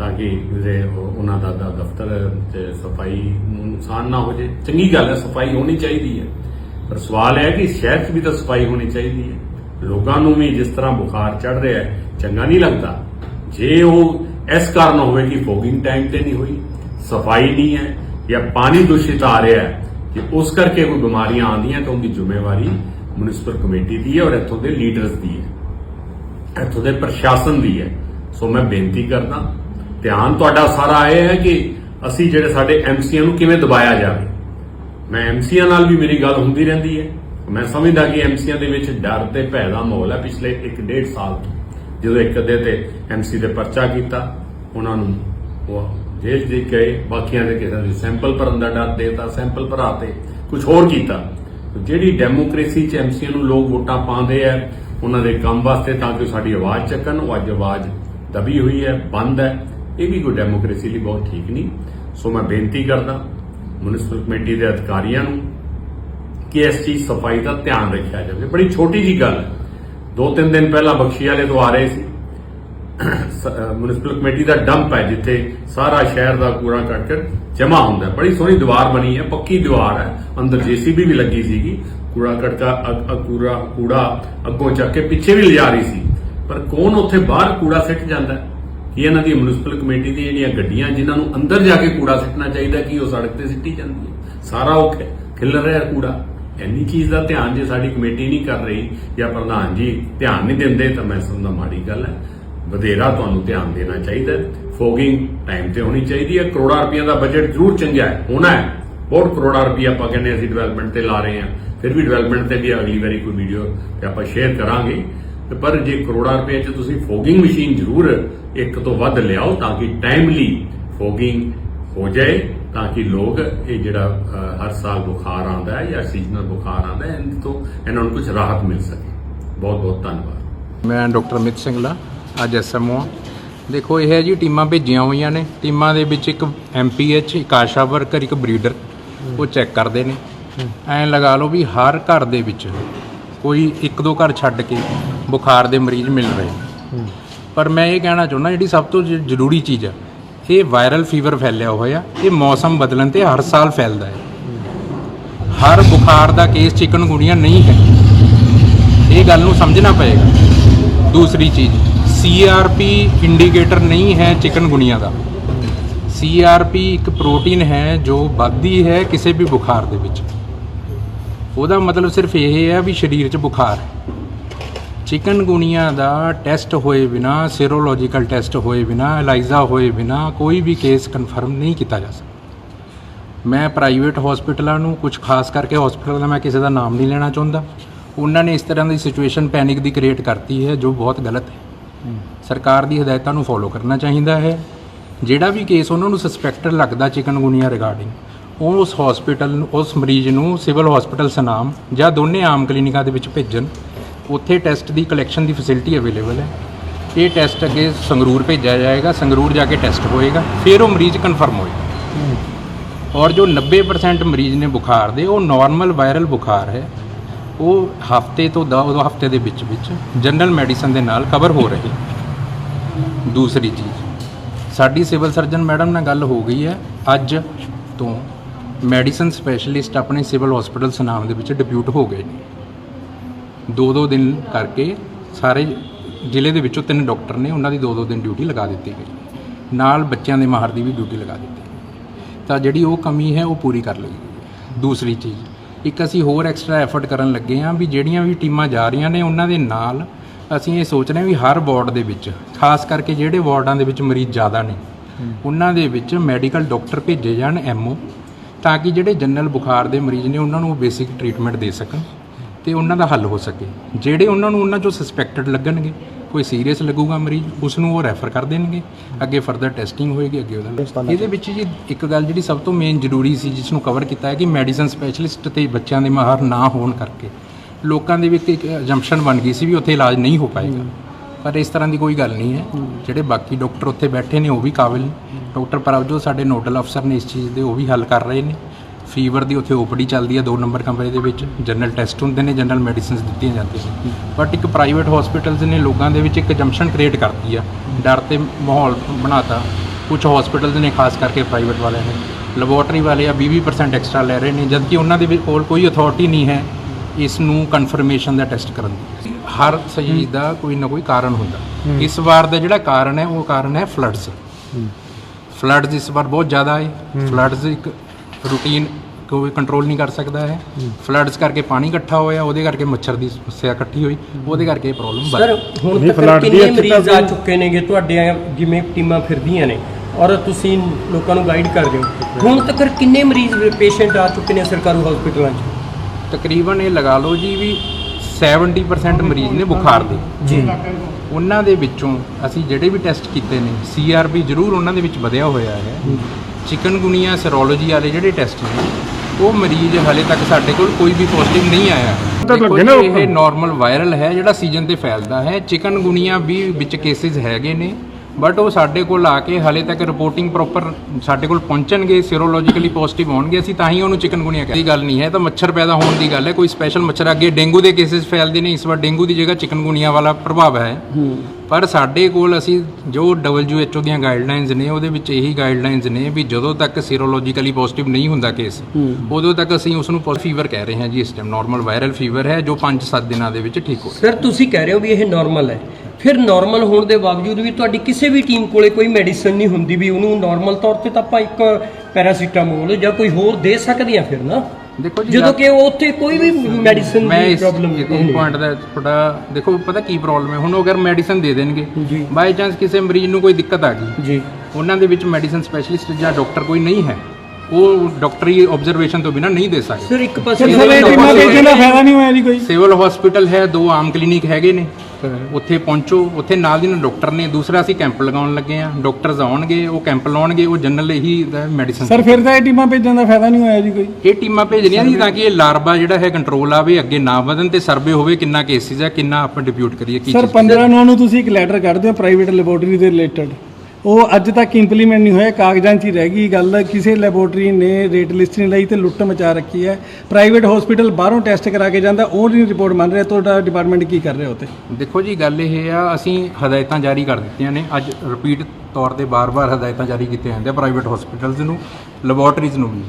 ਤਾਂ ਕਿ ਜਿਹੜੇ ਉਹਨਾਂ ਦਾ ਦਾ ਦਫ਼ਤਰ ਤੇ ਸਫ਼ਾਈ ਨੂੰ ਨੁਕਸਾਨ ਨਾ ਹੋ ਜੇ ਚੰਗੀ ਗੱਲ ਹੈ, ਸਫ਼ਾਈ ਹੋਣੀ ਚਾਹੀਦੀ ਹੈ। ਪਰ ਸਵਾਲ ਇਹ ਹੈ ਕਿ ਸ਼ਹਿਰ 'ਚ ਵੀ ਤਾਂ ਸਫ਼ਾਈ ਹੋਣੀ ਚਾਹੀਦੀ ਹੈ। ਲੋਕਾਂ ਨੂੰ ਵੀ ਜਿਸ ਤਰ੍ਹਾਂ ਬੁਖਾਰ ਚੜ ਰਿਹਾ ਹੈ, ਚੰਗਾ ਨਹੀਂ ਲੱਗਦਾ। ਜੇ ਉਹ ਇਸ ਕਾਰਨ ਹੋਵੇ ਕਿ ਫੋਗਿੰਗ ਟਾਈਮ ਤੇ ਨਹੀਂ ਹੋਈ, ਸਫ਼ਾਈ ਨਹੀਂ ਹੈ ਜਾਂ ਪਾਣੀ ਦੂਸ਼ਿਤ ਆ ਰਿਹਾ ਹੈ ਕਿ ਉਸ ਕਰਕੇ ਕੋਈ ਬਿਮਾਰੀਆਂ ਆਉਂਦੀਆਂ ਤਾਂ ਉਹਦੀ ਜ਼ਿੰਮੇਵਾਰੀ ਮਿਊਨਿਸਪਲ ਕਮੇਟੀ ਦੀ ਹੈ ਔਰ ਇੱਥੋਂ ਦੇ ਲੀਡਰਸ ਦੀ ਹੈ। ਇੱਥੋਂ ਦੇ ਪ੍ਰਸ਼ਾਸਨ ਦੀ ਹੈ। ਸੋ ਮੈਂ ਬੇਨਤੀ ਕਰਦਾ ਧਿਆਨ ਤੁਹਾਡਾ ਸਾਰਾ ਇਹ ਹੈ ਕਿ ਅਸੀਂ ਜਿਹੜੇ ਸਾਡੇ ਐਮਸੀਆਂ ਨੂੰ ਕਿਵੇਂ ਦਬਾਇਆ ਜਾਵੇ। ਮੈਂ ਐਮਸੀਆਂ ਨਾਲ ਵੀ ਮੇਰੀ ਗੱਲ ਹੁੰਦੀ ਰਹਿੰਦੀ ਹੈ। ਮੈਂ ਸਮਝਦਾ ਕਿ ਐਮਸੀਆਂ ਦੇ ਵਿੱਚ ਡਰ ਤੇ ਭੈ ਦਾ ਮਾਹੌਲ ਹੈ ਪਿਛਲੇ 1.5 ਸਾਲ ਤੋਂ। ਜਦੋਂ ਇੱਕ ਅੱਧੇ ਤੇ ਐਮਸੀ ਦੇ ਪਰਚਾ ਕੀਤਾ, ਉਹਨਾਂ ਨੂੰ ਉਹ ਜੇਲ੍ਹ ਦੇ ਗਏ ਬਾਕੀਆਂ ਦੇ ਕਿਸੇ ਦੇ ਸੈਂਪਲ ਭਰਨ ਦਾ ਡਰ ਦੇਤਾ, ਸੈਂਪਲ ਭਰਾ ਤੇ ਕੁਝ ਹੋਰ ਕੀਤਾ। ਜਿਹੜੀ ਡੈਮੋਕ੍ਰੇਸੀ ਚ ਐਮਸੀਆਂ ਨੂੰ ਲੋਕ ਵੋਟਾਂ ਪਾਉਂਦੇ ਆ, ਉਹਨਾਂ ਦੇ ਕੰਮ ਵਾਸਤੇ ਤਾਂ ਕਿ ਉਹ ਸਾਡੀ ਆਵਾਜ਼ ਚੱਕਣ, ਉਹ ਅੱਜ ਆਵਾਜ਼ ਦਬੀ ਹੋਈ ਹੈ, ਬੰਦ ਹੈ। ਇਹ ਵੀ ਕੋਈ ਡੈਮੋਕ੍ਰੇਸੀ ਲਈ ਬਹੁਤ ਠੀਕ ਨਹੀਂ। ਸੋ ਮੈਂ ਬੇਨਤੀ ਕਰਦਾ ਮਿਊਨਿਸਪਲ ਕਮੇਟੀ ਦੇ ਅਧਿਕਾਰੀਆਂ ਨੂੰ ਕਿ ਇਸ ਚੀਜ਼ ਸਫ਼ਾਈ ਦਾ ਧਿਆਨ ਰੱਖਿਆ ਜਾਵੇ। ਬੜੀ ਛੋਟੀ ਜੀ ਗੱਲ ਹੈ। ਦੋ ਤਿੰਨ ਦਿਨ ਪਹਿਲਾਂ ਬਖਸ਼ੀ ਵਾਲੇ ਤੋਂ ਆ ਰਹੇ ਸੀ। ਮਿਊਨਿਸਪਲ ਕਮੇਟੀ ਦਾ ਡੰਪ ਹੈ ਜਿੱਥੇ ਸਾਰਾ ਸ਼ਹਿਰ ਦਾ ਕੂੜਾ ਕੱਟ ਜਮਾ ਹੁੰਦਾ ਹੈ। ਬੜੀ ਸੋਹਣੀ ਦੀਵਾਰ ਬਣੀ ਹੈ, ਪੱਕੀ ਦੀਵਾਰ ਹੈ। ਅੰਦਰ ਜੀਸੀਬੀ ਵੀ ਲੱਗੀ ਸੀਗੀ। ਕੂੜਾ ਕਟਕਾ ਕੂੜਾ ਕੂੜਾ ਅੱਗੋਂ ਚੱਕ ਕੇ ਪਿੱਛੇ ਵੀ ਲਿਜਾ ਰਹੀ ਸੀ। ਪਰ ਕੌਣ ਉੱਥੇ ਬਾਹਰ ਕੂੜਾ ਸਿੱਟ ਜਾਂਦਾ ਹੈ? ਕਿ ਇਹਨਾਂ ਦੀ ਮਿਊਨਿਸਪਲ ਕਮੇਟੀ ਦੀਆਂ ਜਿਹੜੀਆਂ ਗੱਡੀਆਂ, ਜਿਨ੍ਹਾਂ ਨੂੰ ਅੰਦਰ ਜਾ ਕੇ ਕੂੜਾ ਸਿੱਟਣਾ ਚਾਹੀਦਾ, ਕਿ ਉਹ ਸੜਕ ਤੇ ਸਿੱਟੀ ਜਾਂਦੀ ਹੈ? ਸਾਰਾ ਉਹ ਖਿ- ਰਿਹਾ ਕੂੜਾ। ਇੰਨੀ ਚੀਜ਼ ਦਾ ਧਿਆਨ ਜੇ ਸਾਡੀ ਕਮੇਟੀ ਨਹੀਂ ਕਰ ਰਹੀ, ਜਾਂ ਪ੍ਰਧਾਨ ਜੀ ਧਿਆਨ ਨਹੀਂ ਦਿੰਦੇ, ਤਾਂ ਮੈਂ ਸਮਝਦਾ ਮਾੜੀ ਗੱਲ ਹੈ। ਵਧੇਰਾ ਤੁਹਾਨੂੰ ਧਿਆਨ ਦੇਣਾ ਚਾਹੀਦਾ ਫੋਗਿੰਗ ਟਾਈਮ ਤੇ ਹੋਣੀ ਚਾਹੀਦੀ ਹੈ। ਕਰੋੜਾਂ ਰੁਪਈਆ ਦਾ ਬਜਟ ਜ਼ਰੂਰ ਚੰਗਾ ਹੈ, ਹੋਣਾ ਹੈ। ਬਹੁਤ ਕਰੋੜਾਂ ਰੁਪਈਆ ਆਪਾਂ ਕਹਿੰਦੇ ਅਸੀਂ ਡਿਵੈਲਪਮੈਂਟ ਤੇ ਲਾ ਰਹੇ ਹਾਂ। ਫਿਰ ਵੀ ਡਿਵੈਲਪਮੈਂਟ ਤੇ ਵੀ ਅਗਲੀ ਵਾਰੀ ਕੋਈ ਵੀਡੀਓ ਤੇ ਆਪਾਂ ਸ਼ੇਅਰ ਕਰਾਂਗੇ। ਤੇ ਪਰ ਜੇ ਕਰੋੜਾਂ ਰੁਪਏ 'ਚ ਤੁਸੀਂ ਫੋਗਿੰਗ ਮਸ਼ੀਨ ਜ਼ਰੂਰ ਇੱਕ ਤੋਂ ਵੱਧ ਲਿਆਓ ਤਾਂ ਕਿ ਟਾਈਮਲੀ ਫੋਗਿੰਗ ਹੋ ਜਾਏ ਤਾਂ ਕਿ ਲੋਕ ਇਹ ਜਿਹੜਾ ਹਰ ਸਾਲ ਬੁਖਾਰ ਆਉਂਦਾ ਹੈ ਜਾਂ ਸੀਜ਼ਨਲ ਬੁਖਾਰ ਆਉਂਦਾ ਹੈ ਇਹਨਾਂ ਤੋਂ ਇਹਨਾਂ ਨੂੰ ਕੁਝ ਰਾਹਤ ਮਿਲ ਸਕੇ। ਬਹੁਤ ਬਹੁਤ ਧੰਨਵਾਦ। ਮੈਂ ਡਾਕਟਰ ਅਮਿਤ ਸਿੰਗਲਾ ਅੱਜ ਐਸਐਮਓ ਦੇਖੋ ਇਹ ਹੈ ਜੀ ਟੀਮਾਂ ਭੇਜੀਆਂ ਹੋਈਆਂ ਨੇ। ਟੀਮਾਂ ਦੇ ਵਿੱਚ ਇੱਕ ਐਮਪੀਐਚ ਇੱਕ ਆਸ਼ਾ ਵਰਕਰ ਇੱਕ ਬਰੀਡਰ ਉਹ ਚੈੱਕ ਕਰਦੇ ਨੇ। ਐਂ ਲਗਾ ਲਓ ਵੀ ਹਰ ਘਰ ਦੇ ਵਿੱਚ ਕੋਈ ਇੱਕ ਦੋ ਘਰ ਛੱਡ ਕੇ ਬੁਖਾਰ ਦੇ ਮਰੀਜ਼ ਮਿਲ ਰਹੇ ਪਰ ਮੈਂ ਇਹ ਕਹਿਣਾ ਚਾਹੁੰਦਾ ਜਿਹੜੀ ਸਭ ਤੋਂ ਜ਼ਰੂਰੀ ਚੀਜ਼ ਆ ਇਹ ਵਾਇਰਲ ਫੀਵਰ ਫੈਲਿਆ ਹੋਇਆ ਇਹ ਮੌਸਮ ਬਦਲਣ ਤੇ ਹਰ ਸਾਲ ਫੈਲਦਾ ਹੈ। ਹਰ ਬੁਖਾਰ ਦਾ ਕੇਸ ਚਿਕਨਗੁਨੀਆ ਨਹੀਂ ਹੈ। ਇਹ ਗੱਲ ਨੂੰ ਸਮਝਣਾ ਪਏਗਾ। ਦੂਸਰੀ ਚੀਜ਼ ਸੀਆਰਪੀ ਇੰਡੀਕੇਟਰ ਨਹੀਂ ਹੈ ਚਿਕਨਗੁਨੀਆ ਦਾ। ਸੀਆਰਪੀ ਇੱਕ ਪ੍ਰੋਟੀਨ ਹੈ ਜੋ ਵੱਧਦੀ ਹੈ ਕਿਸੇ ਵੀ ਬੁਖਾਰ ਦੇ ਵਿੱਚ। ਉਹਦਾ ਮਤਲਬ ਸਿਰਫ ਇਹ ਹੈ ਵੀ ਸਰੀਰ 'ਚ ਬੁਖਾਰ ਹੈ। ਚਿਕਨਗੁਨੀਆ ਦਾ ਟੈਸਟ ਹੋਏ ਬਿਨਾ ਸੀਰੋਲੋਜੀਕਲ ਟੈਸਟ ਹੋਏ ਬਿਨਾ ਐਲਾਈਜ਼ਾ ਹੋਏ ਬਿਨਾ ਕੋਈ ਵੀ ਕੇਸ ਕਨਫਰਮ ਨਹੀਂ ਕੀਤਾ ਜਾ ਸਕਦਾ। ਮੈਂ ਪ੍ਰਾਈਵੇਟ ਹਸਪੀਟਲਾਂ ਨੂੰ ਕੁਝ ਖਾਸ ਕਰਕੇ ਹਸਪੀਟਲ ਦਾ ਮੈਂ ਕਿਸੇ ਦਾ ਨਾਮ ਨਹੀਂ ਲੈਣਾ ਚਾਹੁੰਦਾ। ਉਹਨਾਂ ਨੇ ਇਸ ਤਰ੍ਹਾਂ ਦੀ ਸਿਚੁਏਸ਼ਨ ਪੈਨਿਕ ਦੀ ਕ੍ਰੀਏਟ ਕਰਤੀ ਹੈ ਜੋ ਬਹੁਤ ਗਲਤ ਹੈ। ਸਰਕਾਰ ਦੀ ਹਦਾਇਤਾਂ ਨੂੰ ਫੋਲੋ ਕਰਨਾ ਚਾਹੀਦਾ ਹੈ। ਜਿਹੜਾ ਵੀ ਕੇਸ ਉਹਨਾਂ ਨੂੰ ਸਸਪੈਕਟਡ ਲੱਗਦਾ ਚਿਕਨਗੁਨੀਆ ਰਿਗਾਰਡਿੰਗ ਉਹ ਉਸ ਹਸਪੀਟਲ ਨੂੰ, ਉਸ ਮਰੀਜ਼ ਨੂੰ ਸਿਵਲ ਹਸਪੀਟਲ ਸਨਾਮ ਜਾਂ ਦੋਨੇ ਆਮ ਕਲੀਨਿਕਾਂ ਦੇ ਵਿੱਚ ਭੇਜਣ। ਉੱਥੇ ਟੈਸਟ ਦੀ ਕਲੈਕਸ਼ਨ ਦੀ ਫੈਸਿਲਿਟੀ ਅਵੇਲੇਬਲ ਹੈ। ਇਹ ਟੈਸਟ ਅੱਗੇ ਸੰਗਰੂਰ ਭੇਜਿਆ ਜਾਏਗਾ, ਸੰਗਰੂਰ ਜਾ ਕੇ ਟੈਸਟ ਹੋਏਗਾ, ਫਿਰ ਉਹ ਮਰੀਜ਼ ਕਨਫਰਮ ਹੋਏਗਾ। ਔਰ ਜੋ 90% ਮਰੀਜ਼ ਨੇ ਬੁਖਾਰ ਦੇ, ਉਹ ਨਾਰਮਲ ਵਾਇਰਲ ਬੁਖਾਰ ਹੈ। ਉਹ ਹਫ਼ਤੇ ਤੋਂ ਦੋ ਹਫ਼ਤੇ ਦੇ ਵਿੱਚ ਵਿੱਚ ਜਨਰਲ ਮੈਡੀਸਨ ਦੇ ਨਾਲ ਕਵਰ ਹੋ ਰਹੀ। ਦੂਸਰੀ ਚੀਜ਼, ਸਾਡੀ ਸਿਵਲ ਸਰਜਨ ਮੈਡਮ ਨਾਲ ਗੱਲ ਹੋ ਗਈ ਹੈ ਅੱਜ ਤੋਂ ਮੈਡੀਸਨ ਸਪੈਸ਼ਲਿਸਟ ਆਪਣੇ ਸਿਵਲ ਹਸਪੀਟਲ ਸੁਨਾਮ ਦੇ ਵਿੱਚ ਡਿਪਿਊਟ ਹੋ ਗਏ ਨੇ। ਦੋ ਦੋ ਦਿਨ ਕਰਕੇ ਸਾਰੇ ਜ਼ਿਲ੍ਹੇ ਦੇ ਵਿੱਚੋਂ ਤਿੰਨ ਡਾਕਟਰ ਨੇ ਉਹਨਾਂ ਦੀ ਦੋ ਦੋ ਦਿਨ ਡਿਊਟੀ ਲਗਾ ਦਿੱਤੀ ਗਈ। ਨਾਲ ਬੱਚਿਆਂ ਦੇ ਮਾਹਰ ਦੀ ਵੀ ਡਿਊਟੀ ਲਗਾ ਦਿੱਤੀ ਤਾਂ ਜਿਹੜੀ ਉਹ ਕਮੀ ਹੈ ਉਹ ਪੂਰੀ ਕਰ ਲਈ। ਦੂਸਰੀ ਚੀਜ਼ ਇੱਕ ਅਸੀਂ ਹੋਰ ਐਕਸਟਰਾ ਐਫਰਟ ਕਰਨ ਲੱਗੇ ਹਾਂ ਵੀ ਜਿਹੜੀਆਂ ਵੀ ਟੀਮਾਂ ਜਾ ਰਹੀਆਂ ਨੇ ਉਹਨਾਂ ਦੇ ਨਾਲ ਅਸੀਂ ਇਹ ਸੋਚ ਰਹੇ ਹਾਂ ਵੀ ਹਰ ਵਾਰਡ ਦੇ ਵਿੱਚ ਖਾਸ ਕਰਕੇ ਜਿਹੜੇ ਵਾਰਡਾਂ ਦੇ ਵਿੱਚ ਮਰੀਜ਼ ਜ਼ਿਆਦਾ ਨੇ ਉਹਨਾਂ ਦੇ ਵਿੱਚ ਮੈਡੀਕਲ ਡਾਕਟਰ ਭੇਜੇ ਜਾਣ ਐਮਓ ਤਾਂ ਕਿ ਜਿਹੜੇ ਜਨਰਲ ਬੁਖਾਰ ਦੇ ਮਰੀਜ਼ ਨੇ ਉਹਨਾਂ ਨੂੰ ਬੇਸਿਕ ਟ੍ਰੀਟਮੈਂਟ ਦੇ ਸਕਣ ਤੇ ਉਹਨਾਂ ਦਾ ਹੱਲ ਹੋ ਸਕੇ। ਜਿਹੜੇ ਉਹਨਾਂ ਨੂੰ ਉਹਨਾਂ ਚੋਂ ਸਸਪੈਕਟਡ ਲੱਗਣਗੇ ਕੋਈ ਸੀਰੀਅਸ ਲੱਗੂਗਾ ਮਰੀਜ਼ ਉਸ ਨੂੰ ਉਹ ਰੈਫਰ ਕਰ ਦੇਣਗੇ। ਅੱਗੇ ਫਰਦਰ ਟੈਸਟਿੰਗ ਹੋਏਗੀ ਅੱਗੇ ਉਹਦਾ ਇਹਦੇ ਵਿੱਚ ਜੀ ਇੱਕ ਗੱਲ ਜਿਹੜੀ ਸਭ ਤੋਂ ਮੇਨ ਜ਼ਰੂਰੀ ਸੀ ਜਿਸ ਨੂੰ ਕਵਰ ਕੀਤਾ ਹੈ ਕਿ ਮੈਡੀਸਨ ਸਪੈਸ਼ਲਿਸਟ ਤੇ ਬੱਚਿਆਂ ਦੇ ਮਾਹਰ ਨਾ ਹੋਣ ਕਰਕੇ। ਲੋਕਾਂ ਦੇ ਵਿੱਚ ਇੱਕ ਜੰਪਸ਼ਨ ਬਣ ਗਈ ਸੀ ਵੀ ਉੱਥੇ ਇਲਾਜ ਨਹੀਂ ਹੋ ਪਾਏਗਾ। ਪਰ ਇਸ ਤਰ੍ਹਾਂ ਦੀ ਕੋਈ ਗੱਲ ਨਹੀਂ ਹੈ। ਜਿਹੜੇ ਬਾਕੀ ਡਾਕਟਰ ਉੱਥੇ ਬੈਠੇ ਨੇ ਉਹ ਵੀ ਕਾਬਿਲ ਨੇ। ਡਾਕਟਰ ਪ੍ਰਭਜੋਤ ਸਾਡੇ ਨੋਡਲ ਅਫਸਰ ਨੇ ਇਸ ਚੀਜ਼ ਦੇ ਉਹ ਵੀ ਹੱਲ ਕਰ ਰਹੇ ਨੇ। ਫੀਵਰ ਦੀ ਉੱਥੇ ਓਪੀਡੀ ਚੱਲਦੀ ਹੈ ਦੋ ਨੰਬਰ ਕਮਰੇ ਦੇ ਵਿੱਚ। ਜਨਰਲ ਟੈਸਟ ਹੁੰਦੇ ਨੇ ਜਨਰਲ ਮੈਡੀਸਿਨਸ ਦਿੱਤੀਆਂ ਜਾਂਦੀਆਂ ਨੇ। ਬਟ ਇੱਕ ਪ੍ਰਾਈਵੇਟ ਹਸਪੀਟਲਸ ਨੇ ਲੋਕਾਂ ਦੇ ਵਿੱਚ ਇੱਕ ਜੰਪਸ਼ਨ ਕ੍ਰੀਏਟ ਕਰਤੀ ਆ। ਡਰ ਤੇ ਮਾਹੌਲ ਬਣਾਤਾ। ਕੁਝ ਹਸਪੀਟਲਸ ਨੇ ਖਾਸ ਕਰਕੇ ਪ੍ਰਾਈਵੇਟ ਵਾਲਿਆਂ ਨੇ। ਲੈਬੋਰਟਰੀ ਵਾਲੇ ਆ 20% ਐਕਸਟਰਾ ਲੈ ਰਹੇ ਨੇ। ਜਦਕਿ ਉਹਨਾਂ ਦੇ ਕੋਲ ਕੋਈ ਅਥਾਰਟੀ ਨਹੀਂ ਹੈ ਇਸ ਨੂੰ ਕਨਫਰਮੇਸ਼ਨ ਦਾ ਟੈਸਟ ਕਰਨ ਦੀ। ਹਰ ਚੀਜ਼ ਦਾ ਕੋਈ ਨਾ ਕੋਈ ਕਾਰਨ ਹੁੰਦਾ। ਇਸ ਵਾਰ ਦਾ ਜਿਹੜਾ ਕਾਰਨ ਹੈ ਉਹ ਕਾਰਨ ਹੈ ਫਲੱਡਸ ਫਲੱਡਸ ਇਸ ਵਾਰ ਬਹੁਤ ਜ਼ਿਆਦਾ ਹੈ। ਫਲੱਡਸ ਇੱਕ ਰੂਟੀਨ ਕੋਈ ਕੰਟਰੋਲ ਨਹੀਂ ਕਰ ਸਕਦਾ ਹੈ। ਫਲੱਡਸ ਕਰਕੇ ਪਾਣੀ ਇਕੱਠਾ ਹੋਇਆ ਉਹਦੇ ਕਰਕੇ ਮੱਛਰ ਦੀ ਸਮੱਸਿਆ ਇਕੱਠੀ ਹੋਈ ਉਹਦੇ ਕਰਕੇ ਇਹ ਪ੍ਰੋਬਲਮ ਵੱਧ ਸਰ ਹੁਣ ਤੱਕ ਫਲੱਡ ਦੀ ਕਿੰਨੇ ਮਰੀਜ਼ ਆ ਚੁੱਕੇ ਨੇਗੇ? ਤੁਹਾਡੇ ਜਿਵੇਂ ਟੀਮਾਂ ਫਿਰਦੀਆਂ ਨੇ ਔਰ ਤੁਸੀਂ ਲੋਕਾਂ ਨੂੰ ਗਾਈਡ ਕਰਦੇ ਹੋ। ਹੁਣ ਤੱਕ ਕਿੰਨੇ ਮਰੀਜ਼ ਪੇਸ਼ੈਂਟ ਆ ਚੁੱਕੇ ਨੇ ਸਰਕਾਰੀ ਹਸਪੀਟਲਾਂ 'ਚ ਤਕਰੀਬਨ ਇਹ ਲਗਾ ਲਓ ਜੀ ਵੀ 70% ਮਰੀਜ਼ ਨੇ ਬੁਖਾਰ ਦੇ। ਜੀ। ਉਹਨਾਂ ਦੇ ਵਿੱਚੋਂ ਅਸੀਂ ਜਿਹੜੇ ਵੀ ਟੈਸਟ ਕੀਤੇ ਨੇ ਸੀਆਰਪੀ ਜ਼ਰੂਰ ਉਹਨਾਂ ਦੇ ਵਿੱਚ ਵਧਿਆ ਹੋਇਆ ਹੈ। ਚਿਕਨਗੁਨੀਆ ਸਰੋਲੋਜੀ ਵਾਲੇ ਜਿਹੜੇ ਟੈਸਟ ਨੇ ਉਹ ਮਰੀਜ਼ ਹਲੇ ਤੱਕ ਸਾਡੇ ਕੋਲ ਕੋਈ ਵੀ ਪੋਜ਼ਿਟਿਵ ਨਹੀਂ ਆਇਆ। ਦੇਖੋ ਇਹ ਨਾਰਮਲ ਵਾਇਰਲ ਹੈ ਜਿਹੜਾ ਸੀਜ਼ਨ ਤੇ ਫੈਲਦਾ ਹੈ। ਚਿਕਨਗੁਨੀਆ ਵੀ ਵਿੱਚ ਕੇਸਿਸ ਹੈਗੇ ਨੇ। ਬਟ ਉਹ ਸਾਡੇ ਕੋਲ ਆ ਕੇ ਹਲੇ ਤੱਕ ਰਿਪੋਰਟਿੰਗ ਪ੍ਰੋਪਰ ਸਾਡੇ ਕੋਲ ਪਹੁੰਚਣਗੇ ਸੀਰੋਲੋਜੀਕਲੀ ਪੋਜ਼ਿਟਿਵ ਹੋਣਗੇ, ਅਸੀਂ ਤਾਂ ਹੀ ਉਹਨੂੰ ਚਿਕਨਗੁਨੀਆ ਕਹਿੰਦੇ ਗੱਲ ਨਹੀਂ ਹੈ ਤਾਂ ਮੱਛਰ ਪੈਦਾ ਹੋਣ ਦੀ ਗੱਲ ਹੈ, ਕੋਈ ਸਪੈਸ਼ਲ ਮੱਛਰ ਅੱਗੇ ਡੇਂਗੂ ਦੇ ਕੇਸਿਸ ਫੈਲਦੇ ਨੇ, ਇਸ ਵਾਰ ਡੇਂਗੂ ਦੀ ਜਗ੍ਹਾ ਚਿਕਨਗੁਨੀਆ ਵਾਲਾ ਪ੍ਰਭਾਵ ਹੈ। ਪਰ ਸਾਡੇ ਕੋਲ ਅਸੀਂ ਜੋ WHO ਦੀਆਂ ਗਾਈਡਲਾਈਨਸ ਨੇ ਉਹਦੇ ਵਿੱਚ ਇਹੀ ਗਾਈਡਲਾਈਨਸ ਨੇ ਵੀ ਜਦੋਂ ਤੱਕ ਸੀਰੋਲੋਜੀਕਲੀ ਪੋਜ਼ਿਟਿਵ ਨਹੀਂ ਹੁੰਦਾ ਕੇਸ ਉਦੋਂ ਤੱਕ ਅਸੀਂ ਉਸ ਨੂੰ ਫੀਵਰ ਕਹਿ ਰਹੇ ਹਾਂ ਜੀ ਇਸ ਟਾਈਮ ਨਾਰਮਲ ਵਾਇਰਲ ਫੀਵਰ ਹੈ ਜੋ 5-7 ਦਿਨਾਂ ਦੇ ਵਿੱਚ ਠੀਕ ਹੋ ਸਰ ਤੁਸੀਂ ਕਹਿ ਰਹੇ ਹੋ ਵੀ ਇਹ ਨਾਰਮਲ ਹੈ। ਫਿਰ ਨਾਰਮਲ ਹੋਣ ਦੇ ਬਾਵਜੂਦ ਵੀ ਤੁਹਾਡੀ ਕਿਸੇ ਵੀ ਟੀਮ ਕੋਲੇ ਕੋਈ ਮੈਡੀਸਨ ਨਹੀਂ ਹੁੰਦੀ ਵੀ ਉਹਨੂੰ ਨਾਰਮਲ ਤੌਰ ਤੇ ਤਾਂ ਆਪਾਂ ਇੱਕ ਪੈਰਾਸੀਟਾਮੋਲ ਜਾਂ ਕੋਈ ਹੋਰ ਦੇ ਸਕਦੇ ਆ ਫਿਰ ਨਾ। ਦੇਖੋ ਜੀ ਜਦੋਂ ਕਿ ਉੱਥੇ ਕੋਈ ਵੀ ਮੈਡੀਸਨ ਮੈਂ ਦੀ ਇਸ ਪ੍ਰੋਬਲਮ ਪੁਆਇੰਟ ਦਾ ਥੋੜਾ ਦੇਖੋ ਪਤਾ ਕੀ ਪ੍ਰੋਬਲਮ ਹੈ? ਹੁਣ ਉਹ ਅਗਰ ਮੈਡੀਸਨ ਦੇ ਦੇਣਗੇ ਜੀ। ਬਾਈ ਚਾਂਸ ਕਿਸੇ ਮਰੀਜ਼ ਨੂੰ ਕੋਈ ਦਿੱਕਤ ਆ ਗਈ। ਜੀ। ਉਹਨਾਂ ਦੇ ਵਿੱਚ ਮੈਡੀਸਨ ਸਪੈਸ਼ਲਿਸਟ ਜਾਂ ਡਾਕਟਰ ਕੋਈ ਨਹੀਂ ਹੈ। ਉਹ ਡਾਕਟਰੀ ਆਬਜ਼ਰਵੇਸ਼ਨ ਤੋਂ ਬਿਨਾ ਨਹੀਂ ਦੇ ਸਕਦੇ। ਸਰ ਇੱਕ ਪਾਸੇ ਸਿਵਲ ਹਸਪੀਟਲ ਹੈ। ਦੋ ਆਮ ਕਲੀਨਿਕ ਹੈਗੇ ਨੇ। ਉੱਥੇ ਪਹੁੰਚੋ। ਉੱਥੇ ਨਾਲ ਦੀ ਨਾਲ ਡਾਕਟਰ ਨੇ ਦੂਸਰਾ ਅਸੀਂ ਕੈਂਪ ਲਗਾਉਣ ਲੱਗੇ ਆ ਡਾਕਟਰਸ ਆਉਣਗੇ ਉਹ ਕੈਂਪ ਲਾਉਣਗੇ ਉਹ ਜਨਰਲ ਇਹੀ ਮੈਡੀਸਨ ਸਰ ਫਿਰ ਤਾਂ ਇਹ ਟੀਮਾਂ ਭੇਜਣ ਦਾ ਫਾਇਦਾ ਨਹੀਂ ਹੋਇਆ ਜੀ ਕੋਈ? ਇਹ ਟੀਮਾਂ ਭੇਜਣੀਆਂ ਸੀ ਤਾਂ ਕਿ ਇਹ ਲਾਰਵਾ ਜਿਹੜਾ ਹੈ ਕੰਟਰੋਲ ਆਵੇ ਅੱਗੇ ਨਾ ਵਧਣ ਤੇ ਸਰਵੇ ਹੋਵੇ ਕਿੰਨਾ ਕੇਸਿਸ ਹੈ ਕਿੰਨਾ ਆਪਾਂ ਡਿਪਿਊਟ ਕਰੀਏ ਕੀ ਸਰ ਚੀਜ਼ 15 ਨੂੰ ਨੂੰ ਤੁਸੀਂ ਇੱਕ ਲੈਟਰ ਕੱਢਦੇ ਹੋ ਪ੍ਰਾਈਵੇਟ ਲੈਬੋਰਟਰੀ ਦੇ ਰਿਲੇਟਡ ਉਹ ਅੱਜ ਤੱਕ ਇੰਪਲੀਮੈਂਟ ਨਹੀਂ ਹੋਇਆ, ਕਾਗਜ਼ਾਂ 'ਚ ਹੀ ਰਹਿ ਗਈ ਗੱਲ। ਕਿਸੇ ਲੈਬੋਰਟਰੀ ਨੇ ਰੇਟ ਲਿਸਟ ਨਹੀਂ ਲਈ ਤੇ ਲੁੱਟ ਮਚਾ ਰੱਖੀ ਹੈ। ਪ੍ਰਾਈਵੇਟ ਹਸਪੀਟਲ ਬਾਹਰੋਂ ਟੈਸਟ ਕਰਾ ਕੇ ਜਾਂਦਾ, ਉਹ ਨਹੀਂ ਰਿਪੋਰਟ ਮੰਨ ਰਿਹਾ, ਤੁਹਾਡਾ ਡਿਪਾਰਟਮੈਂਟ ਕੀ ਕਰ ਰਿਹਾ ਉਹ ਦੇਖੋ ਜੀ, ਗੱਲ ਇਹ ਆ, ਅਸੀਂ ਹਦਾਇਤਾਂ ਜਾਰੀ ਕਰ ਦਿੱਤੀਆਂ ਨੇ। ਅੱਜ ਰਿਪੀਟ ਤੌਰ ਤੇ ਬਾਰ-ਬਾਰ ਹਦਾਇਤਾਂ ਜਾਰੀ ਕੀਤੀਆਂ ਜਾਂਦੀਆਂ ਪ੍ਰਾਈਵੇਟ ਹਸਪੀਟਲਸ ਨੂੰ ਲੈਬੋਰਟਰੀਜ਼ ਨੂੰ ਵੀ।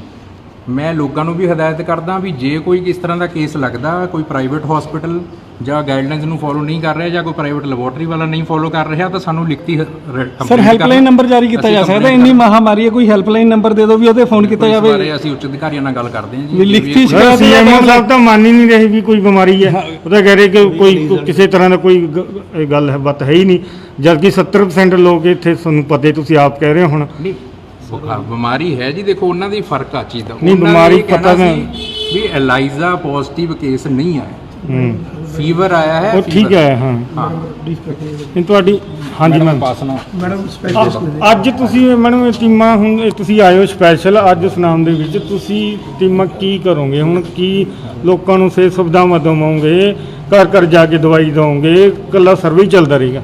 ਮੈਂ ਲੋਕਾਂ ਨੂੰ ਵੀ ਹਦਾਇਤ ਕਰਦਾ ਵੀ ਜੇ ਕੋਈ ਕਿਸ ਤਰ੍ਹਾਂ ਦਾ ਕੇਸ ਲੱਗਦਾ, ਕੋਈ ਪ੍ਰਾਈਵੇਟ ਹਸਪੀਟਲ ਜਾਂ ਗਾਈਡਲਾਈਨਸ ਨੂੰ ਫੋਲੋ ਨਹੀਂ ਕਰ ਰਿਹਾ ਜਾਂ ਕੋਈ ਪ੍ਰਾਈਵੇਟ ਲੈਬੋਰਟਰੀ ਵਾਲਾ ਨਹੀਂ ਫੋਲੋ ਕਰ ਰਿਹਾ ਤਾਂ ਸਾਨੂੰ ਲਿਖਤੀ ਸਰ ਹੈਲਪਲਾਈਨ। ਨੰਬਰ ਜਾਰੀ ਕੀਤਾ ਜਾ ਸਕਦਾ ਇੰਨੀ ਮਹਾਮਾਰੀ ਹੈ ਕੋਈ ਹੈਲਪਲਾਈਨ ਨੰਬਰ ਦੇ ਦਿਓ ਵੀ ਉਹਤੇ ਫੋਨ ਕੀਤਾ ਇਸ ਜਾਵੇ। ਬਾਰੇ ਅਸੀਂ ਉੱਚ ਅਧਿਕਾਰੀਆਂ ਨਾਲ ਗੱਲ ਕਰਦੇ ਹਾਂ ਜੀ। ਲਿਖਤੀ ਸ਼ਿਕਾਇਤ ਸੀਐਮਓ ਸਾਹਿਬ ਤਾਂ ਮੰਨ ਹੀ ਨਹੀਂ ਰਹੇ ਵੀ ਕੋਈ ਬਿਮਾਰੀ ਹੈ। ਉਹ ਤਾਂ ਕਹਿ ਰਹੇ ਕਿ ਕੋਈ ਕਿਸੇ ਤਰ੍ਹਾਂ ਦਾ ਕੋਈ ਗੱਲ ਹੈ ਬਾਤ ਹੈ ਹੀ ਨਹੀਂ। ਜਦਕਿ 70% ਲੋਕ ਇੱਥੇ ਤੁਹਾਨੂੰ ਪਤਾ ਤੁਸੀਂ ਆਪ ਕਹਿ ਰਹੇ ਹੋ ਹੁਣ। ਨਹੀਂ। ਬੁਖਾਰ ਬਿਮਾਰੀ ਹੈ ਜੀ ਦੇਖੋ ਉਹਨਾਂ ਦੀ ਫ਼ਰਕ ਆ ਚੀਜ਼ ਦਾ। ਨਹੀਂ, ਬਿਮਾਰੀ ਪਤਾ ਨਾ- ਸੀ ਵੀ ਐਲਾਈਜ਼ਾ ਪੋਜ਼ਿਟਿਵ ਕੇਸ ਨਹੀਂ ਆਇਆ ਫੀਵਰ ਆਇਆ ਹੈ ਉਹ ਠੀਕ fever। ਹੈ ਹਾਂ। ਹਾਂ। ਇਹ ਤੁਹਾਡੀ ਹਾਂਜੀ ਮੈਮ ਪਾਸਨਾ ਅੱਜ ਤੁਸੀਂ ਮੈਡਮ ਇਹ ਟੀਮਾਂ ਹੁਣ ਇਹ ਤੁਸੀਂ ਆਏ ਹੋ ਸਪੈਸ਼ਲ ਅੱਜ ਸੁਨਾਮ ਦੇ ਵਿੱਚ। ਤੁਸੀਂ ਟੀਮਾਂ ਕੀ ਕਰੋਗੇ? ਹੁਣ ਕੀ ਲੋਕਾਂ ਨੂੰ ਸਿਹਤ ਸੁਵਿਧਾਵਾਂ ਦਵਾਓਗੇ ਘਰ ਘਰ ਜਾ ਕੇ ਦਵਾਈ ਦਵਾਓਗੇ ਇਕੱਲਾ ਸਰਵੇ ਹੀ ਚੱਲਦਾ ਰਹੇਗਾ।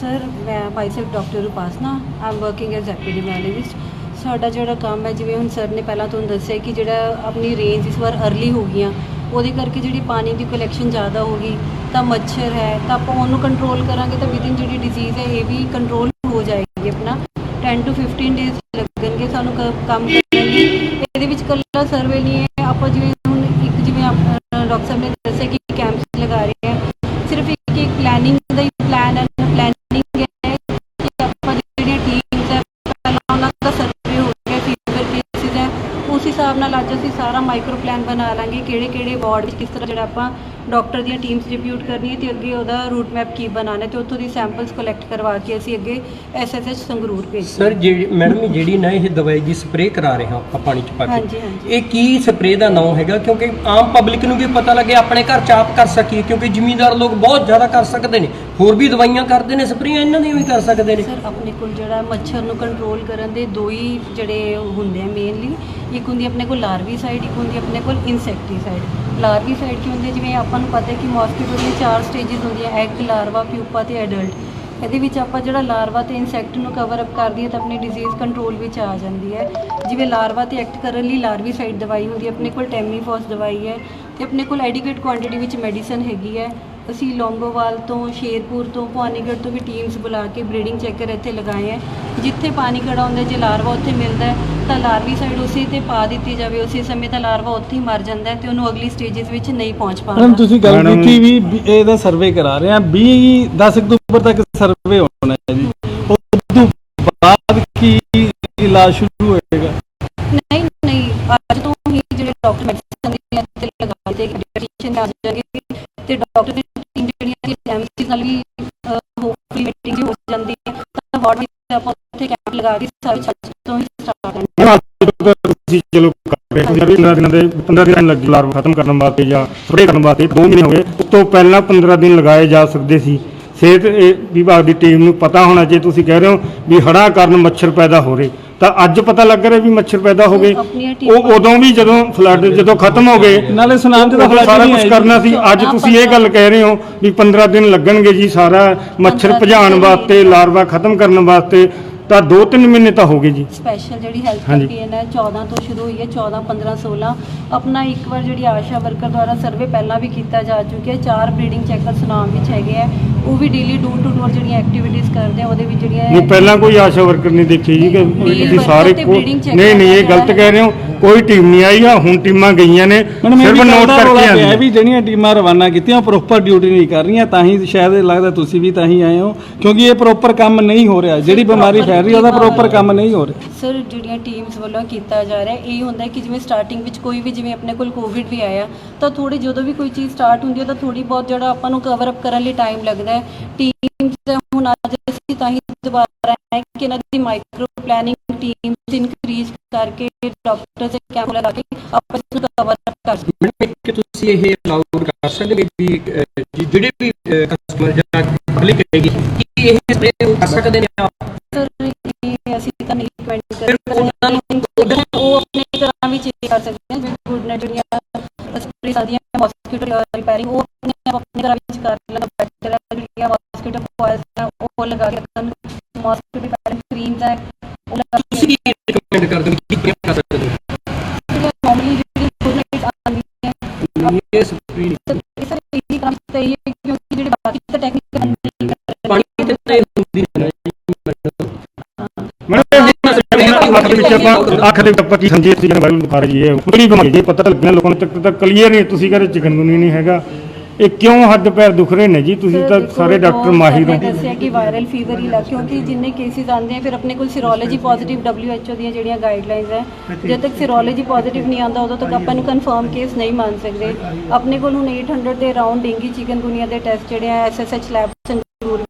ਸਰ ਮੈਂ myself doctor Upasana am working as epidemiologist ਸਾਡਾ ਜਿਹੜਾ ਕੰਮ ਹੈ ਜਿਵੇਂ ਹੁਣ ਸਰ ਨੇ ਪਹਿਲਾਂ ਤੁਹਾਨੂੰ ਦੱਸਿਆ ਕਿ ਜਿਹੜਾ ਆਪਣੀ ਰੇਂਜ ਇਸ ਵਾਰ ਅਰਲੀ ਹੋ ਗਈਆਂ ਉਹਦੇ ਕਰਕੇ ਜਿਹੜੀ ਪਾਣੀ ਦੀ ਕਲੈਕਸ਼ਨ ਜ਼ਿਆਦਾ ਹੋ ਗਈ, ਤਾਂ ਮੱਛਰ ਹੈ, ਤਾਂ ਆਪਾਂ ਉਹਨੂੰ ਕੰਟਰੋਲ ਕਰਾਂਗੇ ਤਾਂ ਵਿਦਿਨ ਜਿਹੜੀ ਡਿਜ਼ੀਜ਼ ਹੈ, ਇਹ ਵੀ ਕੰਟਰੋਲ ਹੋ ਜਾਏਗੀ ਆਪਣਾ। 10 ਟੂ 15 ਡੇਜ਼ ਲੱਗਣਗੇ ਸਾਨੂੰ ਕ- ਕੰਮ ਕਰਨ ਲਈ ਇਹਦੇ ਵਿੱਚ ਕੱਲਾ ਸਰਵੇ ਨਹੀਂ ਹਿਸਾਬ ਨਾਲ ਅੱਜ ਅਸੀਂ ਸਾਰਾ ਮਾਈਕਰੋ ਪਲਾਨ ਬਣਾ ਲਾਂਗੇ ਕਿਹੜੇ ਕਿਹੜੇ ਵਾਰਡ ਵਿੱਚ ਕਿਸ ਤਰ੍ਹਾਂ ਜਿਹੜਾ ਆਪਾਂ ਡਾਕਟਰ ਦੀਆਂ ਟੀਮਸ ਡਿਪਿਊਟ ਕਰਨੀ ਹੈ ਤੇ ਅੱਗੇ ਉਹਦਾ ਰੂਟ ਮੈਪ ਕੀ ਬਣਾਉਣਾ ਹੈ ਤੇ ਉੱਥੋਂ ਦੀ ਸੈਂਪਲਸ ਕਲੈਕਟ ਕਰਵਾ ਕੇ ਅਸੀਂ ਅੱਗੇ ਐਸਐਸਐਚ ਸੰਗਰੂਰ ਭੇਜ ਸਰ ਜਿਹੜੀ ਮੈਡਮ ਜਿਹੜੀ ਨਾ ਇਹ ਦਵਾਈ ਦੀ ਸਪਰੇਅ ਕਰਾ ਰਹੇ ਹਾਂ ਆਪਾਂ ਪਾਣੀ ਚ ਪਾ ਹਾਂਜੀ, ਕੇ। ਹਾਂਜੀ। ਇਹ ਕੀ ਸਪਰੇਅ ਦਾ ਨਾਮ ਹੈਗਾ? ਕਿਉਂਕਿ ਆਮ ਪਬਲਿਕ ਨੂੰ ਵੀ ਪਤਾ ਲੱਗੇ ਆਪਣੇ ਘਰ ਚ ਆਪ ਕਰ ਸਕੀਏ ਕਿਉਂਕਿ ਜ਼ਿਮੀਂਦਾਰ ਲੋਕ ਬਹੁਤ ਜ਼ਿਆਦਾ ਕਰ ਸਕਦੇ ਨੇ। ਹੋਰ ਵੀ ਦਵਾਈਆਂ ਕਰਦੇ ਨੇ, ਸਪਰੇਆਂ ਇਹਨਾਂ ਦੀਆਂ ਵੀ ਕਰ ਸਕਦੇ ਨੇ। ਸਰ, ਆਪਣੇ ਕੋਲ ਜਿਹੜਾ ਮੱਛਰ ਨੂੰ ਕੰਟਰੋਲ ਕਰਨ ਦੇ ਦੋ ਹੀ ਜਿਹੜੇ ਉਹ ਹੁੰਦੇ ਆ ਮੇਨਲੀ ਇੱਕ ਹੁੰਦੀ ਆਪਣੇ ਕੋਲ ਲਾਰਵੀ ਸਾਈਡ ਇੱਕ ਹੁੰਦੀ ਆਪਣੇ ਕੋਲ ਇਨਸੈਕਟੀਸਾਈਡ ਲਾਰਵੀ ਸਾਈਡ ਕੀ ਹੁੰਦੀ ਹੈ ਜਿਵੇਂ ਆਪਾਂ ਨੂੰ ਪਤਾ ਹੈ ਕਿ ਮੋਸਕੀਟੋ ਦੀਆਂ ਚਾਰ ਸਟੇजेस ਹੁੰਦੀਆਂ ਐਗ ਲਾਰਵਾ ਪਿਊਪਾ ਤੇ ਐਡਲਟ ਇਹਦੇ ਵਿੱਚ ਆਪਾਂ ਜਿਹੜਾ ਲਾਰਵਾ ਤੇ ਇਨਸੈਕਟ ਨੂੰ ਕਵਰ ਅਪ ਕਰ ਦਈਏ ਤਾਂ ਆਪਣੀ ਡਿਜ਼ੀਜ਼ ਕੰਟਰੋਲ ਵਿੱਚ ਆ ਜਾਂਦੀ ਹੈ। ਜਿਵੇਂ ਲਾਰਵਾ ਤੇ ਐਕਟ ਕਰਨ ਲਈ ਲਾਰਵੀ ਸਾਈਡ ਦਵਾਈ ਹੁੰਦੀ ਹੈ, ਆਪਣੇ ਕੋਲ ਟੈਮੀਫੋਸ ਦਵਾਈ ਹੈ ਤੇ ਆਪਣੇ ਕੋਲ ਐਡੀਕੁਏਟ ਕੁਆਂਟੀਟੀ ਵਿੱਚ ਮੈਡੀਸਨ ਹੈਗੀ ਹੈ। ਅਸੀਂ ਲੌਂਗੋਵਾਲ ਤੋਂ ਸ਼ੇਰਪੁਰ ਤੋਂ ਭਵਾਨੀਗੜ੍ਹ ਤੋਂ ਵੀ ਟੀਮਸ ਬੁਲਾ ਕੇ ਬਰੀਡਿੰਗ ਚੈੱਕਰ ਇੱਥੇ ਲਗਾਏ ਹੈ। ਜਿੱਥੇ ਪਾਣੀ ਖੜਾ ਹੁੰਦਾ ਜੇ ਲਾਰਵਾ ਉੱਥੇ ਮਿਲਦਾ ਤਾਂ ਲਾਰਵੀ ਸਾਈਡ ਉਸੇ ਤੇ ਪਾ ਦਿੱਤੀ ਜਾਵੇ। ਉਸੇ ਸਮੇਂ ਤਾਂ ਲਾਰਵਾ ਉੱਥੇ ਹੀ ਮਰ ਜਾਂਦਾ ਤੇ ਉਹਨੂੰ ਅਗਲੀ ਸਟੇजेस ਵਿੱਚ ਨਹੀਂ ਪਹੁੰਚ ਮੈਡਮ ਪਾਉਂਦਾ ਤੁਸੀਂ ਗੱਲ ਮੈਡਮ- ਕੀਤੀ ਵੀ ਵੀ ਇਹਦਾ ਸਰਵੇ ਕਰਾ ਰਹੇ ਆ 20 10 ਅਕਤੂਬਰ ਤੱਕ ਸਰਵੇ ਹੋਣਾ ਹੈ ਜੀ। ਉਸ ਤੋਂ ਬਾਅਦ ਕੀ ਇਲਾਜ ਸ਼ੁਰੂ ਹੋਏਗਾ? ਨਹੀਂ ਨਹੀਂ। ਅੱਜ ਤੋਂ ਹੀ ਜਿਹੜੇ ਡਾਕਟਰ ਮੈਡੀਸਨ ਦੇ ਇੱਥੇ ਲਗਾ ਦਿੱਤੇ ਡਾਇਟੀਸ਼ੀਅਨ ਆ ਜਾਣਗੇ ਤੇ ਡਾਕਟਰ ਹੈ ਐਮਸੀ ਨਾਲ ਵੀ ਹੋਪਫੁਲੀ ਮੀਟਿੰਗ ਹੋ ਜਾਂਦੀ ਹੈ। ਤਾਂ ਵਾਰਡ ਵਿੱਚ ਆਪਾਂ ਉੱਥੇ ਕੈਂਪ ਲਗਾ ਕੇ ਸਾਰੇ ਛੱਤ ਤੋਂ ਹੀ ਸਟਾਰਟ ਕਰਨਾ ਤੁਸੀਂ ਚਲੋ ਕਰ ਹੋ। ਜਿਹੜੇ 15 ਦਿਨਾਂ ਦੇ 15 ਦਿਨ ਲੱਗੇ ਲਾਰ ਖਤਮ ਕਰਨ ਵਾਸਤੇ ਜਾਂ ਸਪਰੇਅ ਕਰਨ ਵਾਸਤੇ 2 ਮਹੀਨੇ ਹੋ ਗਏ। ਉਸ ਤੋਂ ਪਹਿਲਾਂ 15 ਦਿਨ ਲਗਾਏ ਜਾ ਸਕਦੇ ਸੀ। ਸਿਹਤ ਵਿਭਾਗ ਦੀ ਟੀਮ ਨੂੰ ਪਤਾ ਹੋਣਾ ਜੇ ਤੁਸੀਂ ਕਹਿ ਰਹੇ ਹੋ ਵੀ ਹੜ੍ਹਾਂ ਕਾਰਨ ਮੱਛਰ ਪੈਦਾ ਹੋ ਰਹੇ। ਤਾਂ ਅੱਜ ਪਤਾ ਲੱਗ ਰਿਹਾ ਵੀ ਮੱਛਰ ਪੈਦਾ ਹੋ ਗਏ। ਉਹ ਉਦੋਂ ਵੀ ਜਦੋਂ ਫਲੱਡ ਜਦੋਂ ਖਤਮ ਹੋ ਗਏ ਨਾਲੇ ਸੁਨਾਮ ਉਦੋਂ ਫਲੱਡ ਸਾਰਾ ਕੁਝ ਕਰਨਾ ਸੀ। ਅੱਜ ਤੁਸੀਂ ਇਹ ਗੱਲ ਕਹਿ ਰਹੇ ਹੋ ਵੀ 15 ਦਿਨ ਲੱਗਣਗੇ ਜੀ ਸਾਰਾ। ਮੱਛਰ 15 ਭਜਾਉਣ ਵਾਸਤੇ ਲਾਰਵਾ ਖਤਮ ਕਰਨ ਵਾਸਤੇ। ਤਾਂ 2-3 ਮਹੀਨੇ ਤਾਂ ਹੋ ਗਏ ਜੀ। ਸਪੈਸ਼ਲ ਜਿਹੜੀ ਹੈਲਥ ਹਾਂਜੀ। ਕੈਂਪੇਨ ਹੈ 14 ਤੋਂ ਸ਼ੁਰੂ ਹੋਈ ਹੈ 14 15 16 ਆਪਣਾ ਇੱਕ ਵਾਰ ਜਿਹੜੀ ਆਸ਼ਾ ਵਰਕਰ ਦੁਆਰਾ ਸਰਵੇ ਪਹਿਲਾਂ ਵੀ ਕੀਤਾ ਜਾ ਚੁੱਕਿਆ ਹੈ। ਚਾਰ ਬਰੀਡਿੰਗ ਚੈਕਰ ਸੁਨਾਮ ਵਿੱਚ ਹੈਗੇ ਆ ਉਹ ਵੀ ਡੇਲੀ ਡੋਰ ਟੂ ਡੋਰ ਜਿਹੜੀਆਂ ਐਕਟੀਵਿਟੀਜ਼ ਕਰਦੇ ਆ ਉਹਦੇ ਵਿੱਚ ਜਿਹੜੀਆਂ ਨਹੀਂ ਪਹਿਲਾਂ ਕੋਈ ਆਸ਼ਾ ਵਰਕਰ ਨਹੀਂ ਦੇਖੀ ਜੀ ਕਿ ਤੁਸੀਂ worker ਸਾਰੇ ਤੇ ਕੋ- breeding check ਨਹੀਂ ਨਹੀਂ ਇਹ ਗਲਤ। ਕਹਿ ਰਹੇ ਹੋ। ਕੋਈ ਟੀਮ ਨਹੀਂ ਆਈ ਆ ਹੁਣ ਟੀਮਾਂ ਗਈਆਂ ਨੇ। ਮੈਡਮ ਇਹ ਸਿਰਫ ਵੀ ਨੋਟ ਕਰਕੇ ਹੈ ਆਉਂਦੀਆਂ ਵੀ ਜਿਹੜੀਆਂ ਟੀਮਾਂ ਰਵਾਨਾ ਕੀਤੀਆਂ ਪ੍ਰੋਪਰ ਡਿਊਟੀ ਨਹੀਂ ਕਰ ਰਹੀਆਂ ਤਾਂ ਹੀ ਸ਼ਾਇਦ ਇਹ ਲੱਗਦਾ ਤੁਸੀਂ ਵੀ ਤਾਂ ਹੀ ਆਏ ਹੋ ਕਿਉਂਕਿ ਇਹ ਪ੍ਰੋਪਰ ਕੰਮ ਨਹੀਂ ਹੋ ਰਿਹਾ। ਜਿਹੜੀ ਬਿਮਾਰੀ ਫੈਲ ਰਹੀ ਹੈ ਉਹਦਾ ਪ੍ਰੋਪਰ ਕੰਮ ਨਹੀਂ ਹੋ ਰਿਹਾ। ਸਰ ਜਿਹੜੀਆਂ ਟੀਮਸ ਵੱਲੋਂ ਕੀਤਾ ਜਾ ਰਿਹਾ ਇਹ ਹੁੰਦਾ ਹੈ ਕਿ ਜਿਵੇਂ ਸਟਾਰਟਿੰਗ ਵਿੱਚ ਕੋਈ ਵੀ ਜਿਵੇਂ ਆਪਣੇ ਕੋਲ ਕੋਵਿਡ ਵੀ ਆਇਆ ਤਾਂ ਥੋੜੀ ਜਦੋਂ ਵੀ ਕੋਈ ਚੀਜ਼ ਸਟਾਰਟ ਹੁੰਦੀ ਹੈ ਤਾਂ ਥੋੜੀ ਬਹੁਤ ਜਿਹੜਾ ਆਪਾਂ ਨੂੰ ਕਵਰ ਅਪ ਕਰਨ ਲਈ ਟਾਈਮ ਲੱਗਦਾ ਹੈ। ਟੀਮਸ ਹੁਣ ਅੱਜ ਅਸੀਂ ਤਾਂ ਹੀ ਦੁਬਾਰਾ ਹੈ ਕਿ ਇਹਨਾਂ ਦੀ ਮਾਈਕਰੋ ਪਲੈਨਿੰਗ ਟੀਮਸ ਇਨਕਰੀਜ਼ ਕਰਕੇ ਡਾਕਟਰਸ ਦੇ ਕੈਂਪ ਲਗਾ ਕੇ ਆਪਾਂ ਇਸ ਨੂੰ ਕਵਰ ਅਪ ਕਰ ਸਕਦੇ ਮੈਡਮ ਕਿ ਤੁਸੀਂ ਇਹ ਅਲਾਉਡ ਕਰ ਸਕਦੇ ਵੀ ਅਹ, ਜੀ- ਜਿਹੜੇ ਵੀ ਕਸਟਮਰ ਜਾਂ ਪਬਲਿਕ ਹੈਗੀ ਕਿ ਇਹ ਸਪਰੇ ਕਰ ਸਕਦੇ ਨੇ ਆਪ? ਸਰ ਅਸੀਂ ਤਾਂ ਨਹੀਂ ਕਮੈਂਟ ਕਰ ਨੂੰ- ਉਹ ਆਪਣੇ ਤਰ੍ਹਾਂ ਵੀ ਚੇਕ ਕਰ ਸਕਦੇ ਹਨ ਜਿਵੇਂ ਗੁੱਡ ਨੇ ਜਿਹੜੀਆਂ ਸਪਰੇ ਸਾਦੀਆਂ ਮਸਕੀਟੋ ਰਿਪੇਅਰਿੰਗ ਉਹ ਆਪਣੇ ਆਪ ਆਪਣੀ ਤਰ੍ਹਾਂ ਵਿੱਚ ਕਰ ਲੈਣਾ ਬੈਟਰ ਹੈ ਜਿਹੜੀਆਂ ਮਸਕੀਟੋ ਕੋਇਲਸ ਹੈ ਉਹ ਲਗਾ ਕੇ ਰੱਖਣ ਮਸਕੀਟੋ ਰਿਪੇਅਰਿੰਗ ਕਰੀਮਸ ਹੈ ਉਹ ਲਗਾ ਕੇ ਰეკਮੈਂਡ ਕਰਦੇ ਹੋ ਕਿ ਕਿਵੇਂ ਕਰ ਸਕਦੇ ਹੋ। ਨਾਰਮਲੀ ਜਿਹੜੀ ਗੁੱਡ ਨਾਈਟ ਆਉਂਦੀ ਹੈ ਇਹ ਸਪਰੇ ਸਰ ਇਹੀ ਕੰਮ ਇਹ ਹੈ ਦੇ ਵਿੱਚ ਆਪਾਂ ਅੱਖ ਦੇ ਵਿੱਚ ਆਪਾਂ ਕੀ ਸਮਝੀਏ ਸੀ ਜਨ ਵਾਇਰਲ ਬੁਖਾਰ ਜੀ ਇਹ ਬੜੀ ਬਿਮਾਰੀ ਜੀ ਪਤਾ ਲੱਗਣਾ ਲੋਕਾਂ ਨੂੰ ਤੱਕ ਤੱਕ ਕਲੀਅਰ ਨਹੀਂ ਤੁਸੀਂ ਕਹਿੰਦੇ ਚਿਕਨਗੁਨੀ ਨਹੀਂ ਹੈਗਾ। ਇਹ ਕਿਉਂ ਹੱਡ ਪੈਰ ਦੁਖ ਰਹੇ ਨੇ ਜੀ? ਤੁਸੀਂ ਤਾਂ ਸਾਰੇ ਡਾਕਟਰ ਮਾਹਿਰ ਹੋ ਦੱਸਿਆ ਕਿ ਵਾਇਰਲ ਫੀਵਰ ਹੀ ਲੱਗ ਕਿਉਂਕਿ ਜਿੰਨੇ ਕੇਸਿਸ ਆਉਂਦੇ ਆ ਫਿਰ ਆਪਣੇ ਕੋਲ ਸੀਰੋਲੋਜੀ ਪੋਜ਼ਿਟਿਵ WHO ਦੀਆਂ ਜਿਹੜੀਆਂ ਗਾਈਡਲਾਈਨਸ ਹੈ ਜਦ ਤੱਕ ਸੀਰੋਲੋਜੀ ਪੋਜ਼ਿਟਿਵ ਨਹੀਂ ਆਉਂਦਾ ਉਦੋਂ ਤੱਕ ਆਪਾਂ ਨੂੰ ਕਨਫਰਮ ਕੇਸ ਨਹੀਂ ਮੰਨ ਸਕਦੇ। ਆਪਣੇ ਕੋਲ ਹੁਣ 800 ਦੇ ਅਰਾਊਂਡ ਡੇਂਗੀ ਚਿਕਨਗੁਨੀਆ ਦੇ ਟੈਸਟ ਜਿਹੜੇ ਆ ਐਸਐਸਐਚ ਲੈਬ ਸੰਗਰੂਰ